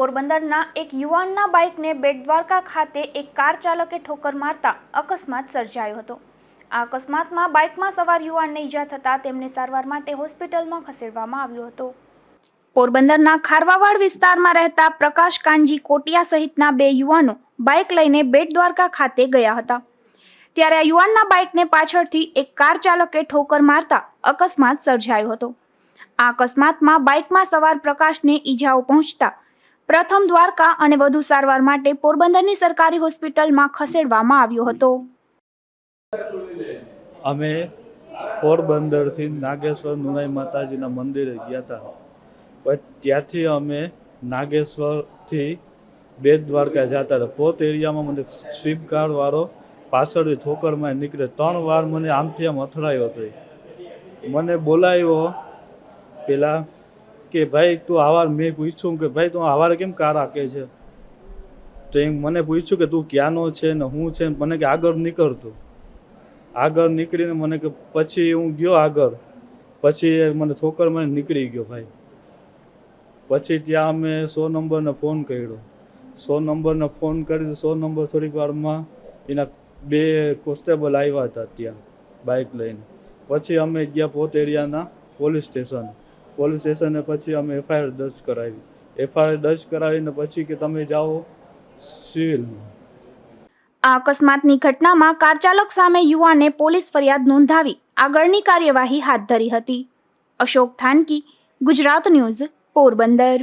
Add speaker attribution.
Speaker 1: પોરબંદરના એક યુવાનના બાઇકને બેટ દ્વારકા ખાતે એક કાર ચાલકે ઠોકર મારતા અકસ્માત સર્જાયો હતો. આ અકસ્માતમાં બાઇકમાં સવાર યુવાનને ઈજા થતાં તેમને સારવાર માટે હોસ્પિટલમાં ખસેડવામાં આવ્યો હતો. પોરબંદરના ખારવાવાડ વિસ્તારમાં રહેતા પ્રકાશ કાનજી કોટિયા સહિતના બે યુવાનો બાઇક લઈને બેટ દ્વારકા ખાતે ગયા હતા. ત્યારે આ યુવાનના બાઇકને પાછળથી એક કાર ચાલકે ઠોકર મારતા અકસ્માત સર્જાયો હતો. આ અકસ્માતમાં બાઇકમાં સવાર પ્રકાશને ઈજાઓ પહોંચતા પ્રથમ દ્વારકા અને વધુ સારવાર માટે પોરબંદરની સરકારી હોસ્પિટલમાં ખસેડવામાં આવ્યો હતો.
Speaker 2: અમે પોરબંદરથી નાગેશ્વર નુનાઈ માતાજીના મંદિરે ગયા હતા ત્યાંથી અમે નાગેશ્વરથી બેટ દ્વારકા જતા હતા પોત એરિયામાં મને સ્વીપ વાળો પાછળથી ઠોકરમાં નીકળે. ત્રણ વાર મને આમથી આમ અથડાયો હતો મને બોલાવ્યો પેલા કે ભાઈ તું આવા મેં પૂછ્યું કે ભાઈ તું આવારે કેમ કાર રાખે છે? તો એમ મને પૂછ્યું કે તું ક્યાંનો છે ને હું છે મને કે આગળ નીકળતું આગળ નીકળીને મને કે પછી હું ગયો આગળ. પછી મને ઠોકર મને નીકળી ગયો ભાઈ. પછી ત્યાં અમે સો નંબરને ફોન કર્યો. સો નંબરને ફોન કરી સો નંબર થોડીક વારમાં એના બે કોન્સ્ટેબલ આવ્યા હતા ત્યાં બાઇક લઈને. પછી અમે ગયા પોત એરિયાના પોલીસ સ્ટેશન. પોલીસ સ્ટેશને પછી અમે એફઆઈઆર દર્જ કરાવી. એફઆઈઆર દર્જ કરાવીને પછી કે તમે જાઓ સિવિલમાં
Speaker 1: આ અકસ્માતની ઘટનામાં કાર ચાલક સામે યુવાને પોલીસ ફરિયાદ નોંધાવી આગળની કાર્યવાહી હાથ ધરી હતી. અશોક થાનકી, ગુજરાત ન્યૂઝ, પોરબંદર.